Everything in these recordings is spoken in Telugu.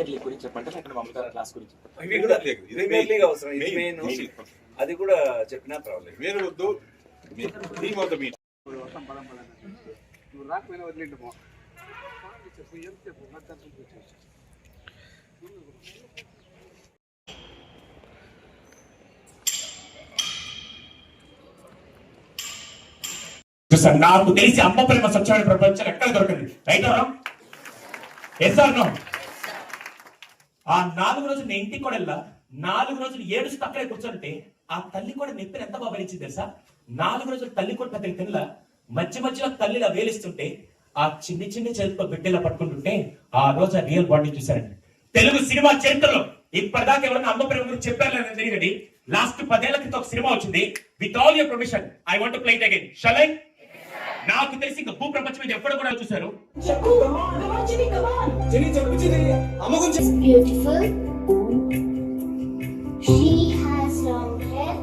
గురించి చెప్పండి లేకపోతే మమతార క్లాస్ గురించి. అది కూడా చెప్పినా పర్వాలేదు. వేరే వద్దు రాకపోయినా వచ్చేసి. చూసారు? నాకు తెలిసి అమ్మ ప్రేమ స్వచ్ఛమైన ప్రపంచం ఎక్కడ దొరకదు? రైట్ ఎస్ ఆర్ నో ఆ నాలుగు రోజులు నేను ఇంటికి కూడా వెళ్ళా. నాలుగు రోజులు ఏడుస్తూ అక్కడే కూర్చుంటే ఆ తల్లి కూడా నెప్పిని ఎంత బాగా భరించింది తెలుసా? నాలుగు రోజులు తల్లి కూడా పెద్దగా తినలా. మధ్య మధ్యలో తల్లిలా వేలిస్తుంటే ఆ చిన్ని చిన్ని చేతితో బిడ్డలా పట్టుకుంటుంటే ఆ రోజు ఆ రియల్ బాడీ చూశారండి. తెలుగు సినిమా చరిత్రలో ఇప్పటిదాకా ఎవరైనా అమ్మ ప్రేమ గురించి చెప్పారు తెలియదండి. లాస్ట్ పదేళ్ళ క్రితం ఒక సినిమా వచ్చింది. With all your permission I want play it again shall నాకు తెలిసి ఇంకా భూ ప్రపంచం మీద ఎప్పుడు కూడా చూశారు చెప్పు come on, Jimmy, come on. చిని చెప్పు చిని అమ్మ గురించి It's beautiful. She has long hair.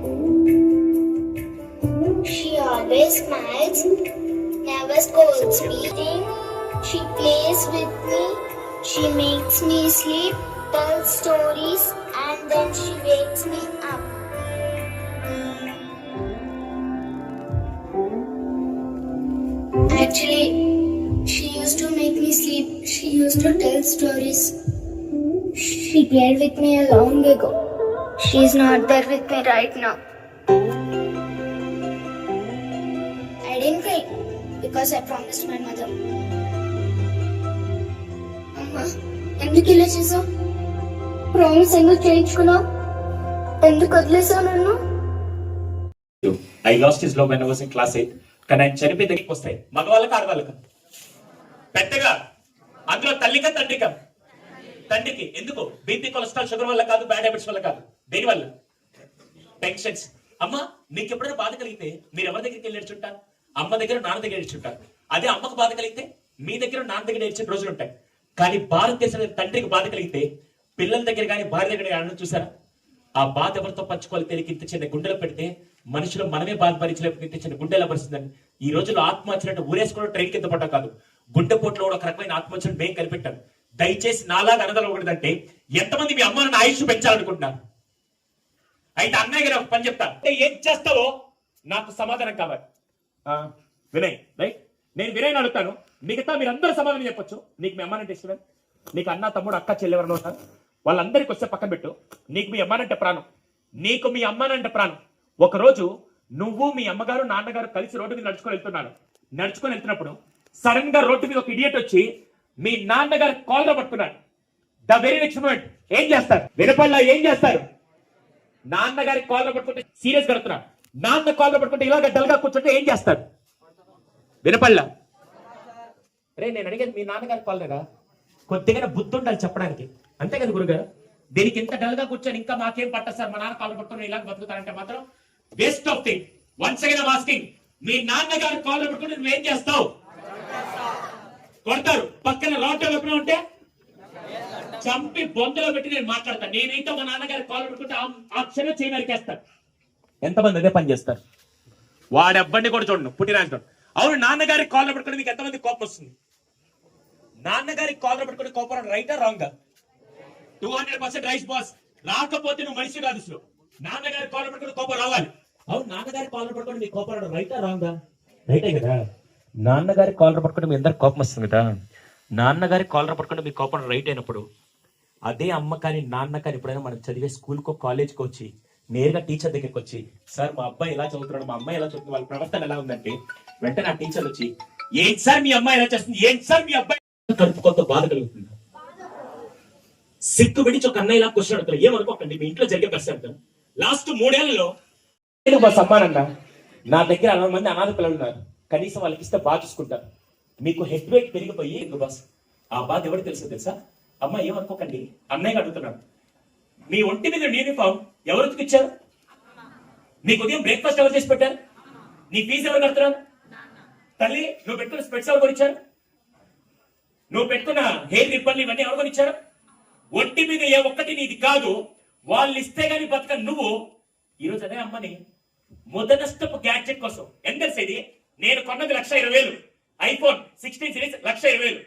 She always smiles, never scolds me. She plays with me. Used to tell stories. She played with me a long ago. She's not there with me right now. I didn't cry because I promised my mother. అమ్మా ఎందుకు ఇలా చేసావు ప్రామిస్ ఎందుకు చేయించుకున్నావు ఎందుకు వదిలేసావు నన్ను I lost is love when was in class eight కానీ ఆయన చనిపోయి దగ్గరికి వస్తాయి మగవాళ్ళకి ఆడవాళ్ళకి పెద్దగా అందులో తల్లిక తండ్రిక. తండ్రికి. ఎందుకు? బీపీ కొలెస్ట్రాల్ షుగర్ వల్ల కాదు బ్యాడ్ హ్యాబిట్స్ వల్ల కాదు. దేని వల్ల టెన్షన్స్ అమ్మ మీకు ఎప్పుడైనా బాధ కలిగితే మీరు ఎవరి దగ్గరికి వెళ్ళి నేర్చుంటారు అమ్మ దగ్గర నాన్న దగ్గర నేర్చుంటారు అదే అమ్మకు బాధ కలిగితే మీ దగ్గర నాన్న దగ్గర ఏడ్చిన రోజులు ఉంటాయి. కానీ భారతదేశంలో తండ్రికి బాధ కలిగితే పిల్లల దగ్గర కానీ భార్య దగ్గర కానీ చూసారా? ఆ బాధ ఎవరితో పంచుకోవాలి తెలియక ఇంత చిన్న గుండెలో పెడితే మనుషులు మనమే బాధ భరించలేకపోతే ఇంత చిన్న గుండెలా పరిస్థితుందని ఈ రోజుల్లో ఆత్మహత్యలంటే ఊరేసుకోవడం ట్రైన్ కింద పడ్డా కాదు. గుండెపోట్లో కూడా ఒక రకమైన ఆత్మహత్యను మేము కనిపెట్టాను దయచేసి నాలాగా అంటే ఎంతమంది మీ అమ్మను ఆయుష్ పెంచాలనుకుంటున్నారు? అయితే అన్నయ్య గారు ఒక పని చెప్తా అంటే ఏం చేస్తావో నాకు సమాధానం కావాలి. ఆ, వినయ్ రైట్ నేను వినయ్ అడుగుతాను. మిగతా మీరందరూ సమాధానం చెప్పొచ్చు. నీకు మీ అమ్మానంటే ఇష్టమే. నీకు అన్న తమ్ముడు అక్క చెల్లి ఉంటారు? వాళ్ళందరికీ వస్తే పక్కన పెట్టు. నీకు మీ అమ్మానంటే ప్రాణం. నీకు మీ అమ్మానంటే ప్రాణం. ఒకరోజు నువ్వు మీ అమ్మగారు నాన్నగారు కలిసి రోడ్డు మీద నడుచుకొని వెళ్తున్నారు. నడుచుకొని వెళ్తున్నప్పుడు సడన్గా రోడ్డు మీద ఒక ఇడియట్ వచ్చి మీ నాన్నగారు కాలర్ పట్టుకున్నాడు. ద వెరీ నెక్స్ట్ మూమెంట్ ఏం చేస్తారు? వినపల్లా ఏం చేస్తారు? నాన్నగారి కాలర్ పట్టుకుంటే సీరియస్ కడుతున్నా నాన్న కాలర్ పట్టుకుంటే ఇలాగ డల్గా కూర్చుంటే ఏం చేస్తారు? వినపల్లా రే నేను అడిగేది మీ నాన్నగారి కాలరా కొద్దిగా బుద్ధి ఉండాలి చెప్పడానికి. అంతే కదా గురుగారు? దీనికి ఇంత డల్గా కూర్చొని ఇంకా మాకేం పట్టదు సార్? మా నాన్న కాలర్ పట్టుకుని ఇలాగ బతుకుతారంటే మాత్రం waste of thing once again asking మీ నాన్నగారి కాలర్ పట్టుకుని నువ్వేం చేస్తావు? కొడతారు. పక్కన రాటో ఎప్పుడు ఉంటే చంపి బొందలో పెట్టి నేను మాట్లాడతాను నేనైతే మా నాన్నగారి కాల్ పెట్టుకుంటే ఆ- ఆ క్షణం చేయి నరికేస్తాను ఎంతమంది అదే పని చేస్తారు? వాడెవ్వండి కూడా చూడండి పుట్టిన అవును నాన్నగారి కాల్ పెట్టుకుని మీకు ఎంతమంది కోపం వస్తుంది? నాన్నగారి కాల్ పెట్టుకుని కోపం రైటా wrong two hundred percent rise boss. రాకపోతే నువ్వు మనిషి కాదు అసలు నాన్నగారి కాల్ పెట్టుకుని కోపం రావాలి. అవును నాన్నగారి కాల్ పట్టుకుని మీ కోపం రైటా రాంగా రైటే కదా? నాన్నగారి కాలర్ పట్టుకుంటే మీ అందరికి కోపం వస్తుంది కదా నాన్నగారి కాలర్ పట్టుకుంటే మీ కోపం రైట్ అయినప్పుడు అదే అమ్మ కానీ నాన్న కానీ ఎప్పుడైనా మనం చదివే స్కూల్కో కాలేజ్కి వచ్చి నేరుగా టీచర్ దగ్గరికి వచ్చి సార్ మా అబ్బాయి ఎలా చదువుతున్నాడు మా అమ్మాయి ఎలా చదువుతుంది వాళ్ళ ప్రవర్తన ఎలా ఉందంటే వెంటనే ఆ టీచర్ వచ్చి ఏంటి సార్ మీ అమ్మాయి ఎలా చేస్తుంది? ఏంటి సార్ మీ అబ్బాయి కలుపుకోతో బాధ కలుగుతుంది. సిక్కు విడిచి ఒక అన్నయ్య ఇలా క్వశ్చన్ అడుగుతారు ఏమనుకోకండి మీ ఇంట్లో జరిగే ప్రశ్న లాస్ట్ మూడేళ్ళలో నేను మా నా దగ్గర అరవై మంది అనాథ పిల్లలు ఉన్నారు. కనీసం వాళ్ళకి ఇస్తే బాగా చూసుకుంటారు. మీకు హెడ్ వెయిట్ పెరిగిపోయి ఎందుకు బాస్ ఆ బాధ ఎవరు తెలుసు తెలుసా? అమ్మ ఏమనుకోకండి? అన్నయ్య అడుగుతున్నాడు. మీ ఒంటి మీద యూనిఫామ్ ఎవరు ఉతికిచ్చారు నీకు ఉదయం బ్రేక్ఫాస్ట్ ఎవరు చేసి పెట్టారు? నీ ఫీజు ఎవరు కడుతున్నారు? తల్లి నువ్వు పెట్టుకున్న స్పెట్స్ ఎవరు కొనిచ్చారు? నువ్వు పెట్టుకున్న హెయిర్ రిబ్బన్లు ఇవన్నీ ఎవరు కొనిచ్చారు? ఒంటి మీద ఏ ఒక్కటి నీది కాదు. వాళ్ళు ఇస్తే గానీ బతక నువ్వు. ఈరోజు అదే అమ్మని మొదనష్టపు గ్యాడ్జెట్ కోసం. ఎంత తెలుసా నేను కొన్నది లక్ష ఇరవై వేలు. ఐఫోన్ సిక్స్టీన్ సిరీస్ లక్ష ఇరవై వేలు.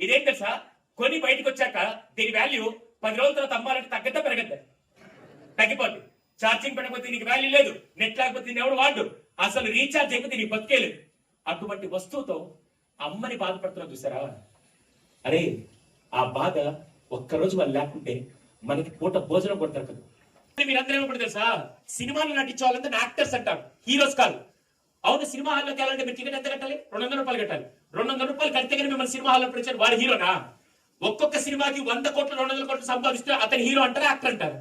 ఇదేం తెలుసా? కొని బయటకు వచ్చాక దీని వాల్యూ పది రోజుల తర్వాత అమ్మాలంటే తగ్గద్దా పెరగద్దా. తగ్గిపోద్ది. ఛార్జింగ్ పెట్టకపోతే నీకు వాల్యూ లేదు. నెట్ లేకపోతే ఎవడు వాడు? అసలు రీఛార్జ్ అయిపోతే నీకు బతికేలేదు అటువంటి వస్తువుతో అమ్మని బాధపడుతున్నా చూసారా? అరే ఆ బాధ ఒక్కరోజు వాళ్ళు లేకుంటే మనకి పూట భోజనం కూడా దొరకదు. మీరందరూ ఏమనుకుంటారు తెలుసా? సినిమాలు నటించే వాళ్ళందరూ యాక్టర్స్ అంటారు. హీరోస్ కాదు. అవును సినిమా హాల్లోకి వెళ్ళాలంటే మీరు టికెట్ ఎంత కట్టాలి? రెండు వందల రూపాయలు కట్టాలి. రెండు వందల రూపాయలు కడితే కానీ మిమ్మల్ని సినిమా హాల్లో పిలిచారు వాడు హీరోనా? ఒక్కొక్క సినిమాకి వంద కోట్లు రెండు వందల కోట్లు సంపాదిస్తే అతని హీరో అంటారా యాక్టర్ అంటారు?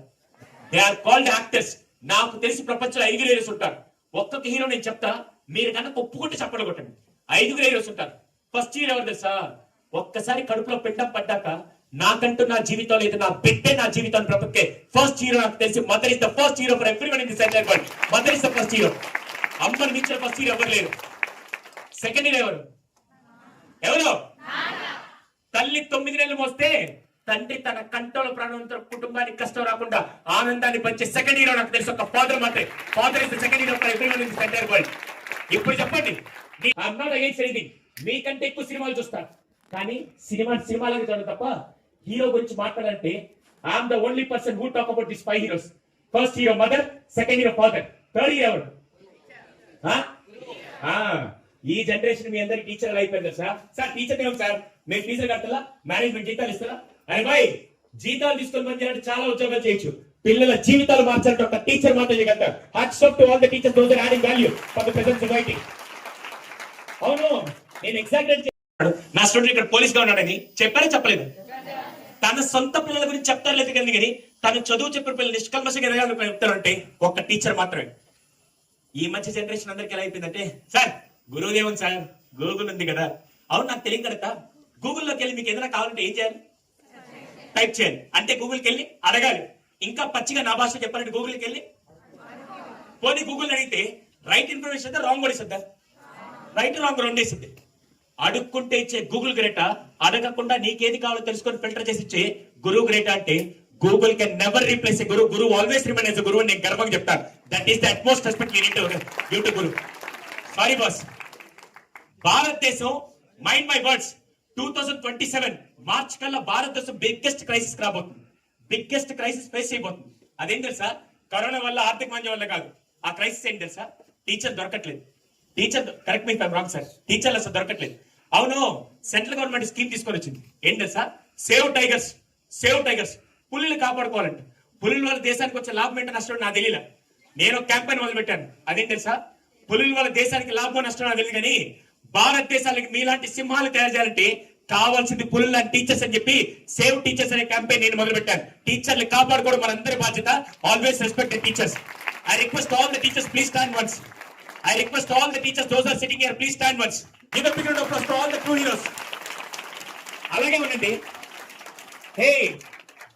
దే ఆర్ కాల్డ్ యాక్టర్స్ నాకు తెలిసి ప్రపంచంలో ఐదుగురు హీరోస్ ఉంటారు. ఒక్కొక్క హీరో నేను చెప్తా మీరు కనుక ఒప్పుకుంటే చెప్పడం కొట్టండి. ఐదుగురు హీరోస్ ఉంటారు. ఫస్ట్ హీరో ఎవరు తెలుసా? ఒక్కసారి కడుపులో పిండం పడ్డాక నాకంటూ నా జీవితం లేదు నా బిడ్డే నా జీవితాన్ని బ్రతుకే ఫస్ట్ హీరో నాకు తెలిసి mother is the first hero for everyone in this entire world mother is the first hero అమ్మని మించిన ఫస్ట్ హీరో ఎవరు లేరు? సెకండ్ ఇయర్ ఎవరు? ఎవరు? తల్లి తొమ్మిది నెలలు మోస్తే తండ్రి తన కంటోల ప్రాణంతో కుటుంబానికి కష్టం రాకుండా ఆనందాన్ని పంచే సెకండ్ హీరో నాకు తెలుసు. ఒక ఫాదర్ మాత్రమే. Father is second hero for everyone in this world ఇప్పుడు చెప్పండి. ఐఎమ్ ఏం అగైన్స్ ఎనీథింగ్ మీకంటే ఎక్కువ సినిమాలు చూస్తాను కానీ సినిమా సినిమాలకు చూడడం తప్ప హీరో గురించి మాట్లాడాలంటే I'm the only person who talk about this five heroes first hero mother second hero father third hero ఎవరు? ఈ జనరేషన్ మీ అందరికి టీచర్లు అయిపోయింది సార్ సార్ టీచర్ ఏం సార్? మేము టీచర్ కట్టాలా మేనేజ్మెంట్ జీతాలు ఇస్తారా అరే బాయ్ జీతాలు తీసుకొని పని చాలా ఉద్యోగాలు చేయొచ్చు. పిల్లల జీవితాలు మార్చాలంటే ఒక టీచర్ మాత్రం చేయగలుగుతారు. Hats off to all the teacher those are adding value for the present society అవును నేను ఎగ్జాక్ట్ నా స్టూడెంట్ ఇక్కడ పోలీస్గా ఉన్నాడని చెప్పారా చెప్పలేదు? తన సొంత పిల్లల గురించి చెప్తారు లేదు కానీ కానీ తను చదువు చెప్పిన పిల్లలు నిష్కల్మషంగా ఎదగాలని చెప్తారంటే ఒక టీచర్ మాత్రమే. ఈ మధ్య జనరేషన్ అందరికి ఎలా అయిపోయిందంటే సార్ గురువుదేవన్ సార్ గూగుల్ ఉంది కదా. అవును నాకు తెలియదు కదా గూగుల్లోకి వెళ్ళి మీకు ఏదైనా కావాలంటే ఏం చేయాలి? టైప్ చేయాలి. అంటే గూగుల్కి వెళ్ళి అడగాలి. ఇంకా పచ్చిగా నా భాష చెప్పాలంటే గూగుల్కి వెళ్ళి? పోనీ గూగుల్ అడిగితే రైట్ ఇన్ఫర్మేషన్ అయితే రాంగ్ కూడా రైట్ రాంగ్ రెండు ఇస్తుంది అడుక్కుంటే ఇచ్చే గూగుల్ గ్రేటా అడగకుండా నీకేది కావాలో తెలుసుకొని ఫిల్టర్ చేసి ఇచ్చే గురువు గ్రేటా అంటే గూగుల్ కెన్ నెవర్ రీప్లేస్ గురువు గురువు ఆల్వేస్ రిమైన్ గురువు నేను గర్వంగా చెప్తాను. That is the utmost respect you need to guru sorry boss భారతదేశం mind my words two thousand twenty seven March కల్లా భారతదేశం బిగ్గెస్ట్ క్రైసిస్ రాబోతుంది. బిగ్గెస్ట్ క్రైసిస్ ఫేస్ చేయబోతుంది. అదేం తెలుసా? కరోనా వల్ల ఆర్థిక మాంద్యం వల్ల కాదు. ఆ క్రైసిస్ ఏంటి తెలుసా? టీచర్ దొరకట్లేదు. టీచర్ కరెక్ట్ మీ రాంగ్ సార్ టీచర్లు అసలు దొరకట్లేదు. అవును సెంట్రల్ గవర్నమెంట్ స్కీమ్ తీసుకొని వచ్చింది. ఏంటి తెలుసా? సేవ్ టైగర్స్ సేవ్ టైగర్స్ పులిని కాపాడుకోవాలంటే. పులుల వల్ల దేశానికి వచ్చే లాభం ఏంటో నష్టం నాకు తెలియలే. నేను ఒక క్యాంపెయిన్ మొదలు పెట్టాను అదేం తెలుసా? పులుల వల్ల దేశానికి లాభం నష్టం నాకు తెలియదు కానీ భారతదేశానికి మీలాంటి సింహాలు తయారు చేయాలంటే కావాల్సింది పులుల టీచర్స్ అని చెప్పి సేవ్ టీచర్స్ అనే క్యాంపెయిన్ నేను మొదలుపెట్టాను. టీచర్లు కాపాడుకోవడం మనందరి బాధ్యత. Always respect teachers I request all the teachers please stand once I request all the teachers those are sitting here please stand once give a big round of all the true heroes అలాగే ఉండండి. హే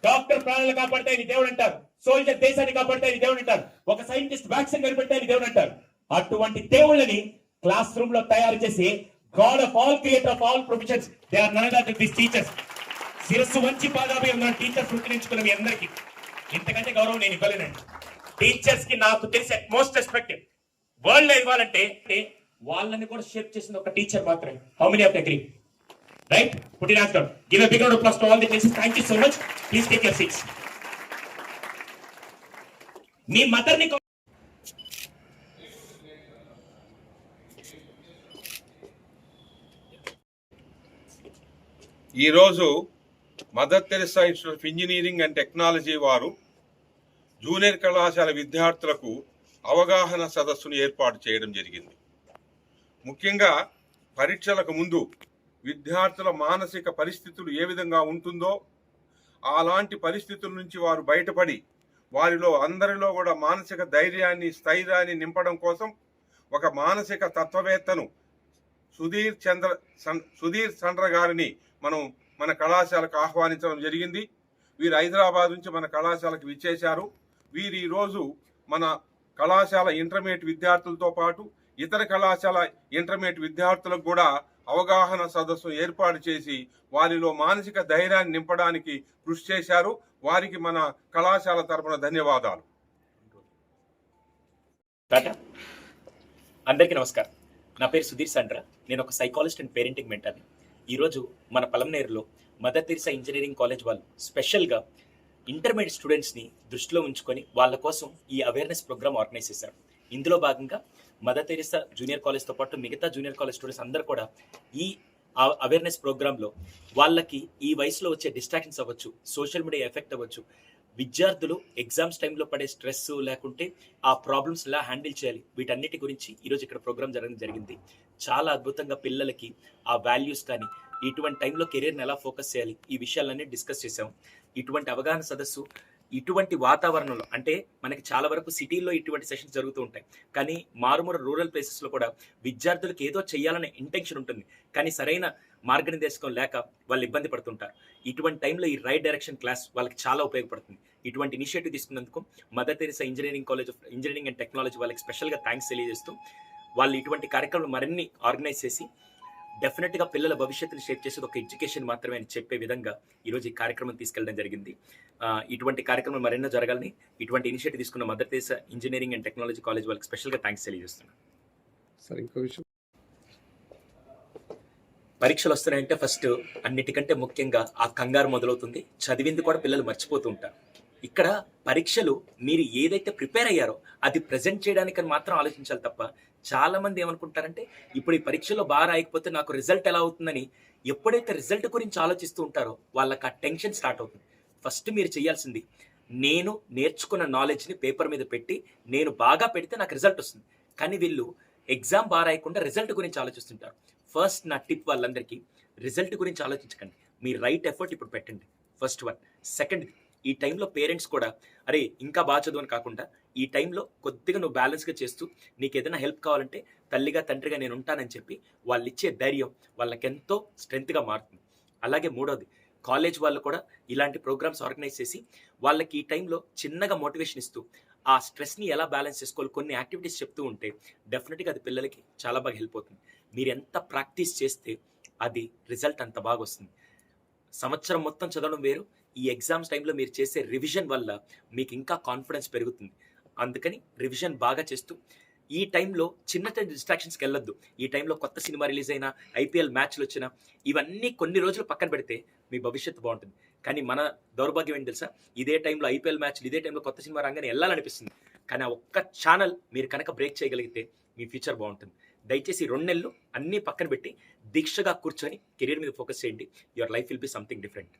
డాక్టర్ ప్రాణాలు కాపాడితే దేవుడు అంటారు. సోల్జర్ దేశాన్ని కాపాడితే ఇది దేవుడు అంటారు. ఒక సైంటిస్ట్ వ్యాక్సిన్ కనిపెడితే ఇది దేవుడు అంటారు. అటువంటి దేవుళ్ళని క్లాస్ రూమ్లో తయారు చేసి God of all creator of all professions they are none other this teachers. శిరస్సు వంచి పాదాభి ఉన్న టీచర్స్ గుర్తించుకున్న మీ అందరికి. ఇంతకంటే గౌరవం నేను ఇవ్వలేనండి. టీచర్స్కి నాకు తెలిసి మోస్ట్ రెస్పెక్ట్ వరల్డ్లో ఇవ్వాలంటే వాళ్ళని కూడా షేప్ చేసింది ఒక టీచర్ మాత్రమే. How many of agree right పుట్టిన give a big round of applause to all the teachers thank you so much please take your seats మీ మదర్ని ఈరోజు Mother Teresa institute of engineering and technology వారు జూనియర్ కళాశాల విద్యార్థులకు అవగాహన సదస్సును ఏర్పాటు చేయడం జరిగింది. ముఖ్యంగా పరీక్షలకు ముందు విద్యార్థుల మానసిక పరిస్థితులు ఏ విధంగా ఉంటుందో అలాంటి పరిస్థితుల నుంచి వారు బయటపడి వారిలో అందరిలో కూడా మానసిక ధైర్యాన్ని స్థైర్యాన్ని నింపడం కోసం ఒక మానసిక తత్వవేత్తను సుధీర్ చంద్ర సన్- సుధీర్ చంద్ర గారిని మనం మన కళాశాలకు ఆహ్వానించడం జరిగింది. వీరు హైదరాబాద్ నుంచి మన కళాశాలకు విచ్చేశారు. వీరు ఈరోజు మన కళాశాల ఇంటర్మీడియట్ విద్యార్థులతో పాటు ఇతర కళాశాల ఇంటర్మీడియట్ విద్యార్థులకు కూడా అవగాహన సదస్సు ఏర్పాటు చేసి వారిలో మానసిక ధైర్యాన్ని నింపడానికి కృషి చేశారు. వారికి మన కళాశాల తరపున ధన్యవాదాలు. టాటా అందరికీ నమస్కారం. నా పేరు సుధీర్ సండ్ర. నేను ఒక సైకాలజిస్ట్ అండ్ పేరెంటింగ్ మెంటర్ని ఈరోజు మన పలంనేరులో మదర్ తెరిసా ఇంజనీరింగ్ కాలేజ్ వాళ్ళు స్పెషల్గా ఇంటర్మీడియట్ స్టూడెంట్స్ని దృష్టిలో ఉంచుకొని వాళ్ళ కోసం ఈ అవేర్నెస్ ప్రోగ్రామ్ ఆర్గనైజ్ చేశారు. ఇందులో భాగంగా మదర్ తెరిసా జూనియర్ కాలేజ్తో పాటు మిగతా జూనియర్ కాలేజ్ స్టూడెంట్స్ అందరూ కూడా ఈ అవేర్నెస్ ప్రోగ్రాంలో వాళ్ళకి ఈ వయసులో వచ్చే డిస్ట్రాక్షన్స్ అవ్వచ్చు సోషల్ మీడియా ఎఫెక్ట్ అవ్వచ్చు. విద్యార్థులు ఎగ్జామ్స్ టైంలో పడే స్ట్రెస్ లేకుంటే ఆ ప్రాబ్లమ్స్ ఎలా హ్యాండిల్ చేయాలి? వీటన్నిటి గురించి ఈరోజు ఇక్కడ ప్రోగ్రామ్ జరగడం జరిగింది. చాలా అద్భుతంగా పిల్లలకి ఆ వాల్యూస్ కానీ ఇటువంటి టైంలో కెరీర్ని ఎలా ఫోకస్ చేయాలి? ఈ విషయాలన్నీ డిస్కస్ చేసాం ఇటువంటి అవగాహన సదస్సు ఇటువంటి వాతావరణంలో అంటే మనకి చాలా వరకు సిటీల్లో ఇటువంటి సెషన్స్ జరుగుతూ ఉంటాయి. కానీ మారుమూల రూరల్ ప్లేసెస్లో కూడా విద్యార్థులకు ఏదో చేయాలనే ఇంటెన్షన్ ఉంటుంది. కానీ సరైన మార్గనిర్దేశకం లేక వాళ్ళు ఇబ్బంది పడుతుంటారు. ఇటువంటి టైంలో ఈ రైట్ డైరెక్షన్ క్లాస్ వాళ్ళకి చాలా ఉపయోగపడుతుంది. ఇటువంటి ఇనిషియేటివ్ తీసుకున్నందుకు Mother Teresa engineering college of engineering and technology వాళ్ళకి స్పెషల్గా థ్యాంక్స్ తెలియజేస్తూ వాళ్ళు ఇటువంటి కార్యక్రమాలు మరిన్ని ఆర్గనైజ్ చేసి డెఫినెట్గా పిల్లల భవిష్యత్తుని షేప్ చేసేది ఒక ఎడ్యుకేషన్ మాత్రమే అని చెప్పే విధంగా ఈరోజు ఈ కార్యక్రమం తీసుకెళ్ళడం జరిగింది. ఇటువంటి కార్యక్రమం మరెన్నో జరగాలని ఇటువంటి ఇనిషియేటివ్ తీసుకున్న Mother Teresa engineering and technology college వాళ్ళకి స్పెషల్గా థ్యాంక్స్ తెలియజేస్తున్నాను సార్ ఇంకో విషయం. పరీక్షలు వస్తున్నాయంటే ఫస్ట్ అన్నిటికంటే ముఖ్యంగా ఆ కంగారు మొదలవుతుంది. చదివింది కూడా పిల్లలు మర్చిపోతూ ఉంటారు. ఇక్కడ పరీక్షలు మీరు ఏదైతే ప్రిపేర్ అయ్యారో అది ప్రజెంట్ చేయడానికని మాత్రం ఆలోచించాలి తప్ప చాలా మంది ఏమనుకుంటారంటే ఇప్పుడు ఈ పరీక్షలో బాగా రాయకపోతే నాకు రిజల్ట్ ఎలా అవుతుందని ఎప్పుడైతే రిజల్ట్ గురించి ఆలోచిస్తూ ఉంటారో వాళ్ళకి ఆ టెన్షన్ స్టార్ట్ అవుతుంది. ఫస్ట్ మీరు చేయాల్సింది నేను నేర్చుకున్న నాలెడ్జ్ని పేపర్ మీద పెట్టి నేను బాగా పెడితే నాకు రిజల్ట్ వస్తుంది. కానీ వీళ్ళు ఎగ్జామ్ బాగా రాయకుండా రిజల్ట్ గురించి ఆలోచిస్తుంటారు. ఫస్ట్ నా టిప్ వాళ్ళందరికీ రిజల్ట్ గురించి ఆలోచించకండి. మీ రైట్ ఎఫర్ట్ ఇప్పుడు పెట్టండి. ఫస్ట్ వన్ సెకండ్ ఈ టైంలో పేరెంట్స్ కూడా అరే ఇంకా బాగా చదువు అని కాకుండా ఈ టైంలో కొద్దిగా నువ్వు బ్యాలెన్స్గా చేస్తూ నీకు ఏదైనా హెల్ప్ కావాలంటే తల్లిగా తండ్రిగా నేను ఉంటానని చెప్పి వాళ్ళు ఇచ్చే ధైర్యం వాళ్ళకెంతో స్ట్రెంత్గా మారుతుంది. అలాగే మూడోది కాలేజ్ వాళ్ళు కూడా ఇలాంటి ప్రోగ్రామ్స్ ఆర్గనైజ్ చేసి వాళ్ళకి ఈ టైంలో చిన్నగా మోటివేషన్ ఇస్తూ ఆ స్ట్రెస్ని ఎలా బ్యాలెన్స్ చేసుకోవాలి కొన్ని యాక్టివిటీస్ చెప్తూ ఉంటే డెఫినెట్గా అది పిల్లలకి చాలా బాగా హెల్ప్ అవుతుంది. మీరు ఎంత ప్రాక్టీస్ చేస్తే అది రిజల్ట్ అంత బాగా వస్తుంది. సంవత్సరం మొత్తం చదవడం వేరు ఈ ఎగ్జామ్స్ టైంలో మీరు చేసే రివిజన్ వల్ల మీకు ఇంకా కాన్ఫిడెన్స్ పెరుగుతుంది. అందుకని రివిజన్ బాగా చేస్తూ ఈ టైంలో చిన్న చిన్న డిస్ట్రాక్షన్స్కి వెళ్ళొద్దు. ఈ టైంలో కొత్త సినిమా రిలీజ్ అయినా ఐపీఎల్ మ్యాచ్లు వచ్చినా ఇవన్నీ కొన్ని రోజులు పక్కన పెడితే మీ భవిష్యత్తు బాగుంటుంది. కానీ మన దౌర్భాగ్యం ఏంటి తెలుసా? ఇదే టైంలో ఐపీఎల్ మ్యాచ్లు ఇదే టైంలో కొత్త సినిమా రంగానే వెళ్ళాలనిపిస్తుంది. కానీ ఆ ఒక్క ఛానల్ మీరు కనుక బ్రేక్ చేయగలిగితే మీ ఫ్యూచర్ బాగుంటుంది. దయచేసి రెండు నెలలు అన్నీ పక్కన పెట్టి దీక్షగా కూర్చొని కెరీర్ మీద ఫోకస్ చేయండి. Your life will be something different.